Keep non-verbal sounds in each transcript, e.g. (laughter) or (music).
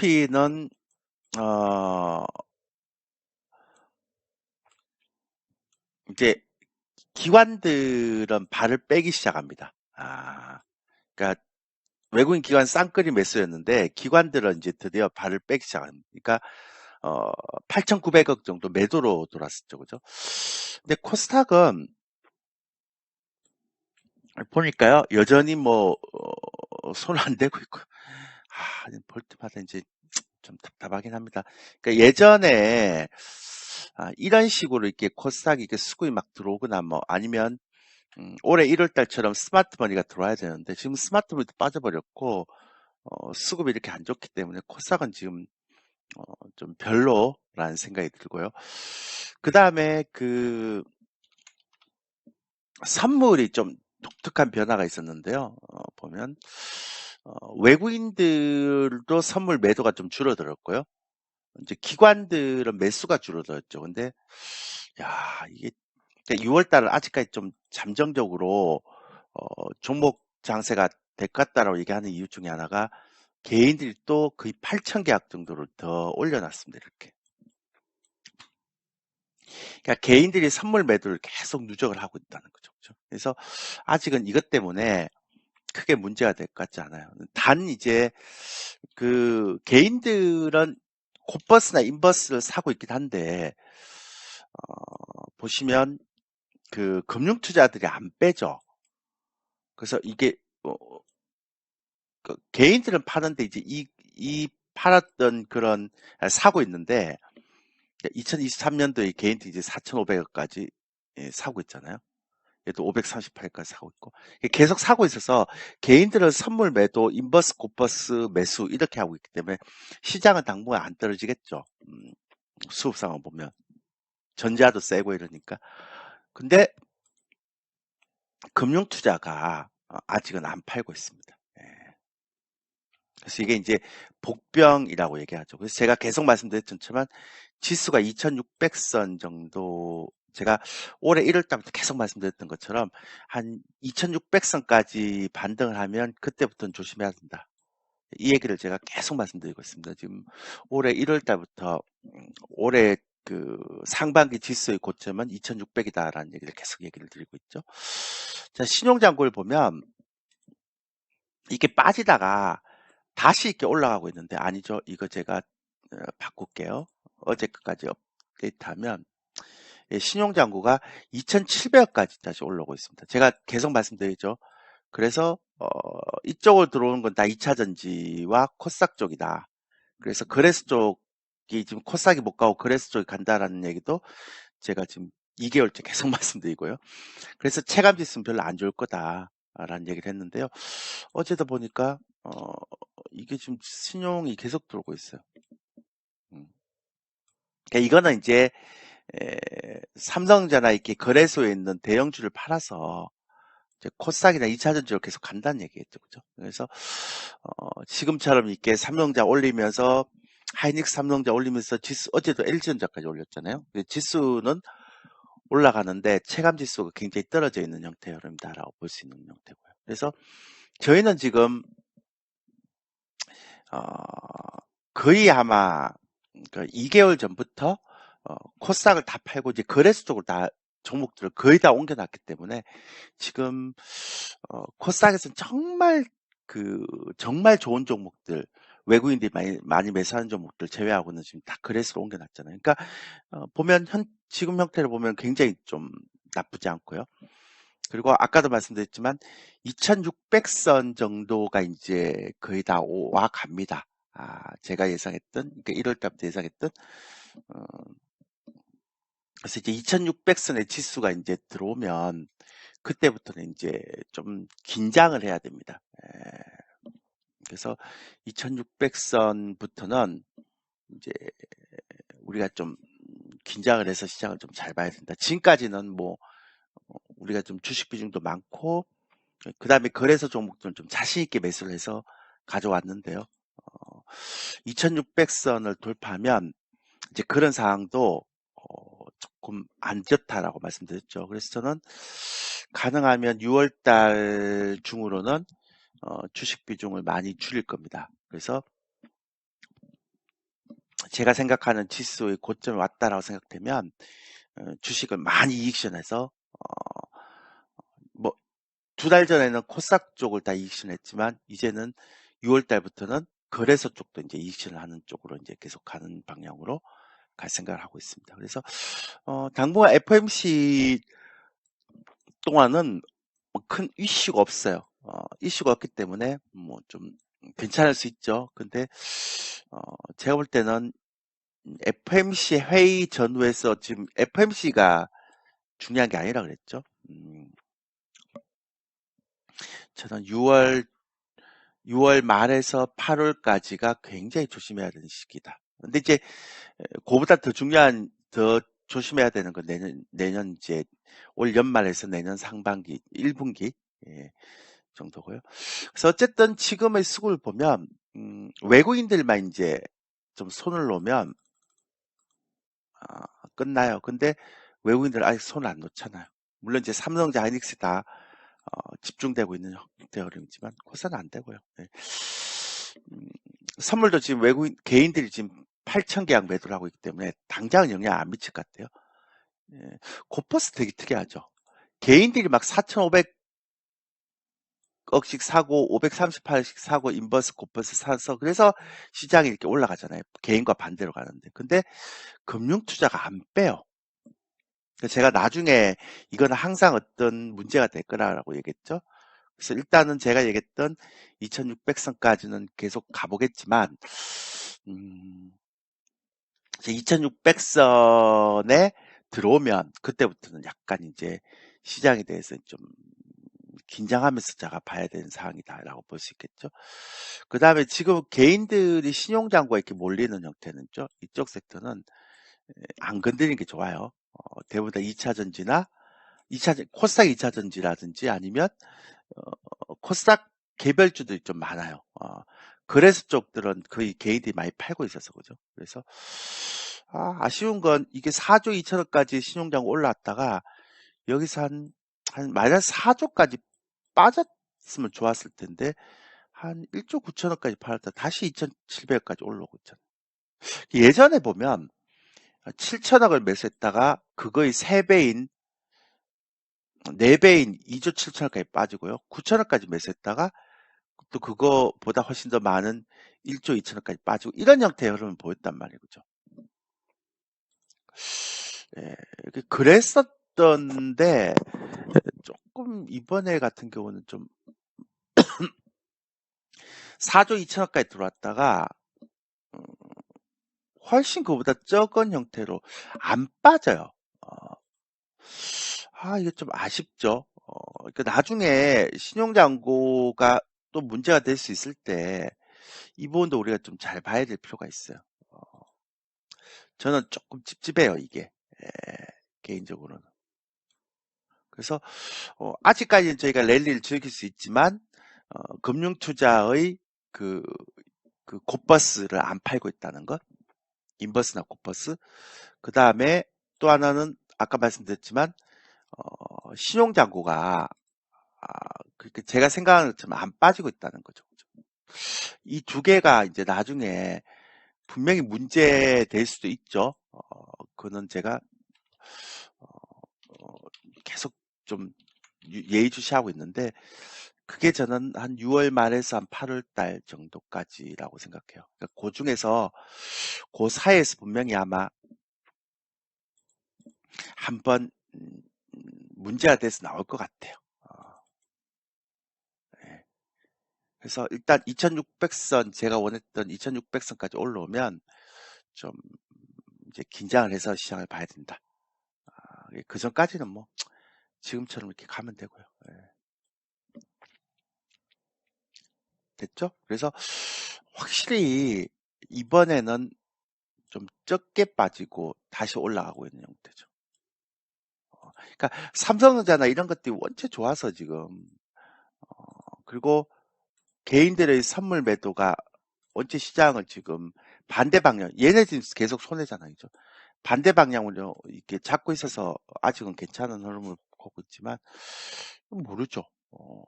코스피는 어 이제 기관들은 발을 빼기 시작합니다. 아, 그러니까 외국인 기관 쌍끌이 매수였는데 기관들은 이제 드디어 발을 빼기 시작합니다. 그러니까 어 8,900억 정도 매도로 돌았었죠, 그죠? 근데 코스닥은 보니까요 여전히 뭐 어, 손안 대고 있고 아, 볼 때마다 이제 좀 답답하긴 합니다. 그러니까 예전에 아, 이런 식으로 이렇게 코스닥이 이렇게 수급이 막 들어오거나 뭐 아니면 음, 올해 1월 달처럼 스마트 머니가 들어와야 되는데 지금 스마트 머니도 빠져버렸고 어, 수급이 이렇게 안 좋기 때문에 코스닥은 지금 어, 좀 별로라는 생각이 들고요. 그 다음에 그 선물이 좀 독특한 변화가 있었는데요. 어, 보면 어, 외국인들도 선물 매도가 좀 줄어들었고요. 이제 기관들은 매수가 줄어들었죠. 근데 야 이게 6월 달은 아직까지 좀 잠정적으로 어, 종목 장세가 될 것 같다라고 얘기하는 이유 중에 하나가 개인들이 또 거의 8천 계약 정도를 더 올려놨습니다. 이렇게. 그러니까 개인들이 선물 매도를 계속 누적을 하고 있다는 거죠. 그렇죠? 그래서 아직은 이것 때문에 크게 문제가 될 것 같지 않아요. 단 이제 그 개인들은 콧버스나 인버스를 사고 있긴 한데 어, 보시면 그 금융 투자들이 안 빼죠. 그래서 이게 어, 그 개인들은 파는데 이제 이, 이 팔았던 그런 아, 사고 있는데 2023년도에 개인들이 이제 4,500억까지 예, 사고 있잖아요. 얘도 538까지 사고 있고 계속 사고 있어서 개인들은 선물 매도, 인버스, 고버스 매수 이렇게 하고 있기 때문에 시장은 당분간 안 떨어지겠죠. 음, 수급 상황 보면 전자도 세고 이러니까. 근데 금융 투자가 어, 아직은 안 팔고 있습니다. 예. 그래서 이게 이제 복병이라고 얘기하죠. 그래서 제가 계속 말씀드렸지만 지수가 2600선 정도 제가 올해 1월 달부터 계속 말씀드렸던 것처럼 한 2600선까지 반등을 하면 그때부터는 조심해야 된다. 이 얘기를 제가 계속 말씀드리고 있습니다. 지금 올해 1월 달부터 음, 올해 그 상반기 지수의 고점은 2600이다라는 얘기를 계속 얘기를 드리고 있죠. 자, 신용장고를 보면 이게 빠지다가 다시 이렇게 올라가고 있는데 아니죠. 이거 제가 어, 바꿀게요. 어제 끝까지 업데이트하면 예, 신용장구가 2,700억까지 다시 올라오고 있습니다. 제가 계속 말씀드리죠. 그래서 어, 이쪽으로 들어오는 건 다 2차 전지와 코스닥 쪽이다. 그래서 그레스 쪽이 지금 코스닥이 못 가고 그레스 쪽이 간다라는 얘기도 제가 지금 2개월째 계속 (laughs) 말씀드리고요. 그래서 체감 지수는 별로 안 좋을 거다라는 얘기를 했는데요. 어제도 보니까 어, 이게 지금 신용이 계속 들어오고 있어요. 음. 그러니까 이거는 이제 에, 삼성전자 이렇게 거래소에 있는 대형주를 팔아서 코스닥이나 2차전지로 계속 간다는 얘기겠죠. 그죠? 그래서, 어, 지금처럼 이렇게 삼성전자 올리면서, 하이닉스 삼성전자 올리면서 지수, 어제도 LG전자까지 올렸잖아요. 지수는 올라가는데 체감 지수가 굉장히 떨어져 있는 형태의 흐름이다라고 볼 수 있는 형태고요. 그래서 저희는 지금, 어, 거의 아마, 그 2개월 전부터 어, 코스닥을 다 팔고 이제 거래소 쪽으로 다 종목들을 거의 다 옮겨놨기 때문에 지금 어, 코스닥에서는 정말 그 정말 좋은 종목들 외국인들이 많이 많이 매수하는 종목들 제외하고는 지금 다 거래소로 옮겨놨잖아요. 그러니까 어, 보면 현 지금 형태를 보면 굉장히 좀 나쁘지 않고요. 그리고 아까도 말씀드렸지만 2600선 정도가 이제 거의 다 와 갑니다. 아, 제가 예상했던, 그러니까 1월 달부터 예상했던, 어, 그래서 이제 2600선의 지수가 이제 들어오면 그때부터는 이제 좀 긴장을 해야 됩니다. 예. 그래서 2600선부터는 이제 우리가 좀 긴장을 해서 시장을 좀 잘 봐야 된다. 지금까지는 뭐 어, 우리가 좀 주식 비중도 많고 그 다음에 거래소 종목들은 좀 자신 있게 매수를 해서 가져왔는데요. 어, 2600선을 돌파하면 이제 그런 상황도 조금 안 좋다라고 말씀드렸죠. 그래서 저는 가능하면 6월 달 중으로는 어, 주식 비중을 많이 줄일 겁니다. 그래서 제가 생각하는 지수의 고점에 왔다라고 생각되면 어, 주식을 많이 이익션해서 뭐두 달 전에는 코스닥 쪽을 다 이익션했지만 이제는 6월 달부터는 거래소 쪽도 이제 이익션을 하는 쪽으로 이제 계속 가는 방향으로 갈 생각을 하고 있습니다. 그래서 어, 당분간 FMC 동안은 뭐큰 이슈가 없어요. 어, 이슈가 없기 때문에 뭐 좀 괜찮을 수 있죠. 근데 어, 제가 볼 때는 FMC 회의 전후에서 지금 FMC가 중요한 게 아니라 그랬죠. 음, 저는 6월 6월 말에서 8월까지가 굉장히 조심해야 되는 시기다. 근데 이제 그보다 더 중요한 더 조심해야 되는 건 내년 내년 이제 올 연말에서 내년 상반기 1분기 예, 정도고요. 그래서 어쨌든 지금의 수급을 보면 음, 외국인들만 이제 좀 손을 놓으면 아, 끝나요. 근데 외국인들 아직 손을 안 놓잖아요. 물론 이제 삼성자 하이닉스 다 어, 집중되고 있는 형태 흐름이지만 코스는 안 되고요. 네. 음, 선물도 지금 외국인 개인들이 지금 8천 계약 매도를 하고 있기 때문에 당장은 영향 안 미칠 것 같아요. 예, 코퍼스 되게 특이하죠. 개인들이 막 4,500억씩 사고 538씩 사고 인버스 코퍼스 사서 그래서 시장이 이렇게 올라가잖아요. 개인과 반대로 가는데. 근데 금융 투자가 안 빼요. 제가 나중에 이건 항상 어떤 문제가 될 거라고 얘기했죠. 그래서 일단은 제가 얘기했던 2600선까지는 계속 가보겠지만 음, 2600선에 들어오면 그때부터는 약간 이제 시장에 대해서 좀 긴장하면서 제가 봐야 되는 상황이다라고 볼 수 있겠죠. 그 다음에 지금 개인들이 신용장고에 이렇게 몰리는 형태는 죠. 이쪽 섹터는 안 건드리는 게 좋아요. 어, 대부분 다 2차 전지나 2차 코스닥 2차 전지라든지 아니면 어, 코스닥 개별주들이 좀 많아요. 어, 그래서 쪽들은 거의 개인들이 많이 팔고 있어서 그죠. 그래서 아, 쉬운 건 이게 4조 2천억까지 신용장 올라왔다가 여기서 한, 한 마이너스 4조까지 빠졌으면 좋았을 텐데 한 1조 9천억까지 팔았다 다시 2,700억까지 올라오고 있잖아요. 예전에 보면 7천억을 매수했다가 그거의 3배인 4배인 2조 7천억까지 빠지고요. 9천억까지 매수했다가 또 그거보다 훨씬 더 많은 1조 2천억까지 빠지고 이런 형태의 흐름을 보였단 말이에요. 그죠? 예, 그랬었던데 조금 이번에 같은 경우는 좀 (coughs) 4조 2천억까지 들어왔다가 음, 훨씬 그보다 적은 형태로 안 빠져요. 어, 아, 이게 좀 아쉽죠. 어, 그러니까 나중에 신용장고가 또 문제가 될 수 있을 때 이 부분도 우리가 좀 잘 봐야 될 필요가 있어요. 어, 저는 조금 찝찝해요, 이게. 예, 개인적으로는. 그래서 어, 아직까지는 저희가 랠리를 즐길 수 있지만 어, 금융 투자의 그, 그 곧버스를 안 팔고 있다는 것. 인버스나 코퍼스. 그 다음에 또 하나는 아까 말씀드렸지만 어, 신용장고가 아, 그 제가 생각하는 것처럼 안 빠지고 있다는 거죠. 이 두 개가 이제 나중에 분명히 문제 될 수도 있죠. 어, 그거는 제가 어, 어 계속 좀 예의주시하고 있는데 그게 저는 한 6월 말에서 한 8월 달 정도까지라고 생각해요. 그러니까 그 중에서 그 사이에서 분명히 아마 한번 음, 문제가 돼서 나올 것 같아요. 어. 네. 그래서 일단 2600선 제가 원했던 2600선까지 올라오면 좀 이제 긴장을 해서 시장을 봐야 된다. 아, 그 전까지는 뭐 지금처럼 이렇게 가면 되고요. 네. 됐죠? 그래서 확실히 이번에는 좀 적게 빠지고 다시 올라가고 있는 형태죠. 어, 그러니까 삼성전자나 이런 것들이 원체 좋아서 지금 어, 그리고 개인들의 선물 매도가 원체 시장을 지금 반대 방향, 얘네 지금 계속 손해잖아요. 그죠? 반대 방향으로 이렇게 잡고 있어서 아직은 괜찮은 흐름을 보고 있지만, 모르죠. 어.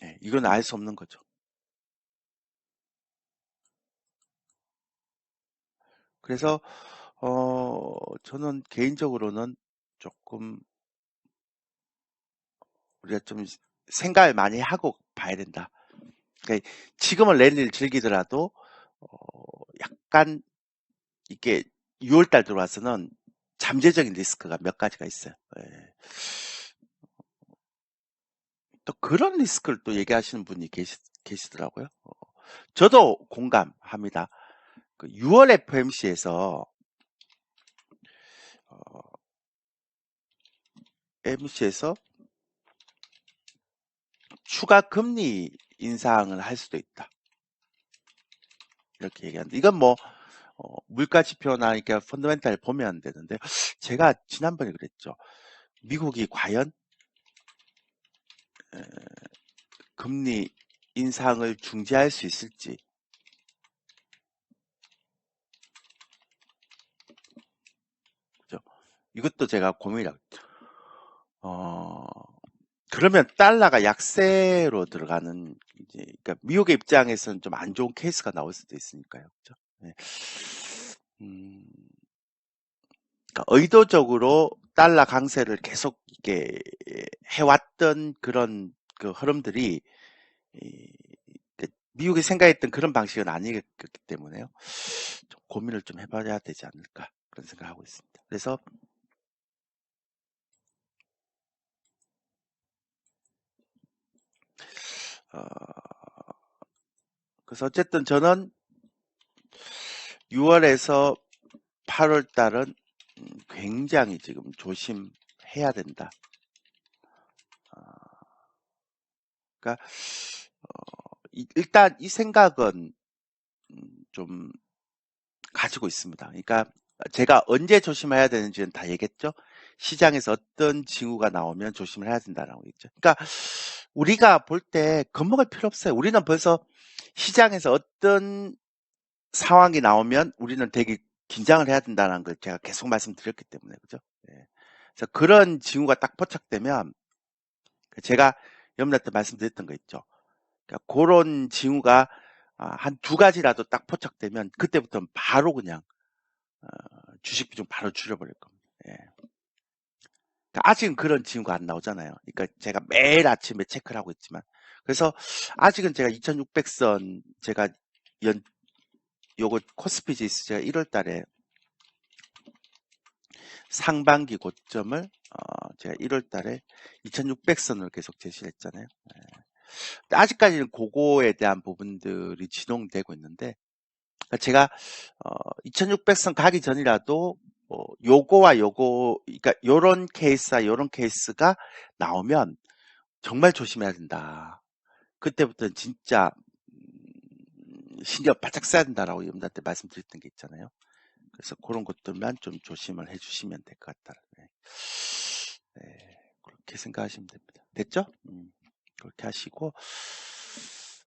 네, 이건 알 수 없는 거죠. 그래서, 어, 저는 개인적으로는 조금 우리가 좀 생각을 많이 하고 봐야 된다. 그러니까 지금은 랠리를 즐기더라도 어 약간 이게 6월달 들어와서는 잠재적인 리스크가 몇 가지가 있어요. 예. 또 그런 리스크를 또 얘기하시는 분이 계시, 계시더라고요. 어, 저도 공감합니다. 그 6월 FMC에서 어, MC에서 추가 금리 인상을 할 수도 있다. 이렇게 얘기하는데 이건 뭐 어, 물가 지표나 이렇게 펀더멘탈 보면 되는데 제가 지난번에 그랬죠. 미국이 과연 에, 금리 인상을 중지할 수 있을지? 이것도 제가 고민이라고 그러면 달러가 약세로 들어가는 이제 그러니까 미국의 입장에서는 좀 안 좋은 케이스가 나올 수도 있으니까요. 그죠? 네. 음, 그러니까 의도적으로 달러 강세를 계속 이게 해왔던 그런 그 흐름들이 그 미국이 생각했던 그런 방식은 아니기 때문에요. 좀 고민을 좀 해봐야 되지 않을까 그런 생각하고 있습니다. 그래서 어, 그래서 어쨌든 저는 6월에서 8월 달은 굉장히 지금 조심해야 된다. 어, 그러니까 어, 일단 이 생각은 좀 가지고 있습니다. 그러니까 제가 언제 조심해야 되는지는 다 얘기했죠. 시장에서 어떤 징후가 나오면 조심을 해야 된다라고 했죠. 그러니까 우리가 볼 때 겁먹을 필요 없어요. 우리는 벌써 시장에서 어떤 상황이 나오면 우리는 되게 긴장을 해야 된다는 걸 제가 계속 말씀드렸기 때문에 그죠? 예. 그래서 그런 징후가 딱 포착되면 제가 염라 때 말씀드렸던 거 있죠. 그러니까 그런 징후가 아, 한두 가지라도 딱 포착되면 그때부터는 바로 그냥 어, 주식 비중 바로 줄여버릴 겁니다. 예. 그러니까 아직은 그런 징후가 안 나오잖아요. 그러니까 제가 매일 아침에 체크를 하고 있지만 그래서 아직은 제가 2600선 제가 연 요거 코스피지스 제가 1월 달에 상반기 고점을 어 제가 1월 달에 2600선을 계속 제시를 했잖아요. 네. 아직까지는 그거에 대한 부분들이 진동되고 있는데 그러니까 제가 어 2600선 가기 전이라도 어 요거와 요거 그러니까 요런 케이스와 요런 케이스가 나오면 정말 조심해야 된다. 그때부터는 진짜 신경 바짝 써야 된다라고 염라한테 말씀드렸던 게 있잖아요. 그래서 그런 것들만 좀 조심을 해주시면 될 것 같다. 네. 네. 그렇게 생각하시면 됩니다. 됐죠? 음, 그렇게 하시고